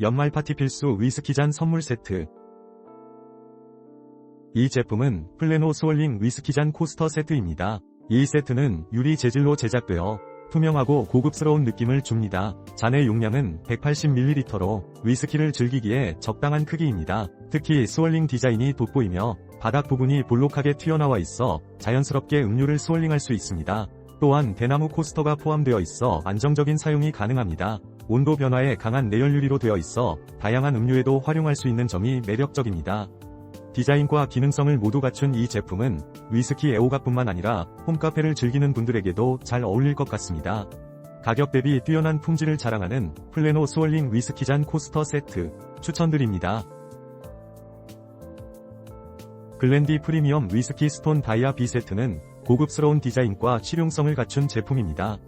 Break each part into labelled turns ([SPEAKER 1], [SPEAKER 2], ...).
[SPEAKER 1] 연말 파티 필수 위스키잔 선물 세트. 이 제품은 플레노 스월링 위스키잔 코스터 세트입니다. 이 세트는 유리 재질로 제작되어 투명하고 고급스러운 느낌을 줍니다. 잔의 용량은 180ml로 위스키를 즐기기에 적당한 크기입니다. 특히 스월링 디자인이 돋보이며 바닥 부분이 볼록하게 튀어나와 있어 자연스럽게 음료를 스월링할 수 있습니다. 또한 대나무 코스터가 포함되어 있어 안정적인 사용이 가능합니다. 온도 변화에 강한 내열 유리로 되어 있어 다양한 음료에도 활용할 수 있는 점이 매력적입니다. 디자인과 기능성을 모두 갖춘 이 제품은 위스키 애호가뿐만 아니라 홈카페를 즐기는 분들에게도 잘 어울릴 것 같습니다. 가격 대비 뛰어난 품질을 자랑하는 플레노 스월링 위스키잔 코스터 세트 추천드립니다. 글렌디 프리미엄 위스키 스톤 다이아 B 세트는 고급스러운 디자인과 실용성을 갖춘 제품입니다.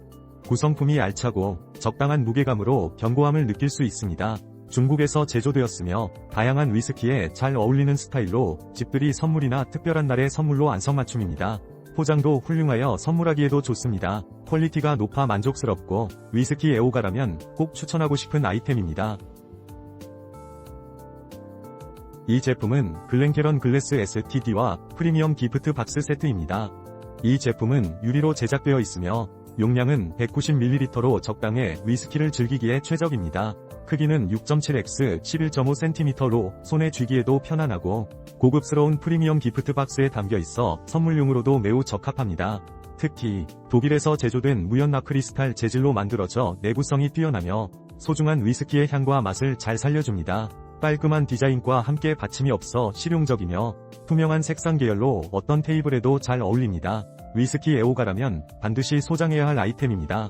[SPEAKER 1] 구성품이 알차고 적당한 무게감으로 견고함을 느낄 수 있습니다. 중국에서 제조되었으며 다양한 위스키에 잘 어울리는 스타일로 집들이 선물이나 특별한 날의 선물로 안성맞춤입니다. 포장도 훌륭하여 선물하기에도 좋습니다. 퀄리티가 높아 만족스럽고 위스키 애호가라면 꼭 추천하고 싶은 아이템입니다. 이 제품은 글렌캐런 글래스 STD와 프리미엄 기프트 박스 세트입니다. 이 제품은 유리로 제작되어 있으며 용량은 190ml로 적당해 위스키를 즐기기에 최적입니다. 크기는 6.7x 11.5cm로 손에 쥐기에도 편안하고 고급스러운 프리미엄 기프트 박스에 담겨 있어 선물용으로도 매우 적합합니다. 특히 독일에서 제조된 무연나 크리스탈 재질로 만들어져 내구성이 뛰어나며 소중한 위스키의 향과 맛을 잘 살려줍니다. 깔끔한 디자인과 함께 받침이 없어 실용적이며 투명한 색상 계열로 어떤 테이블에도 잘 어울립니다. 위스키 애호가라면 반드시 소장해야 할 아이템입니다.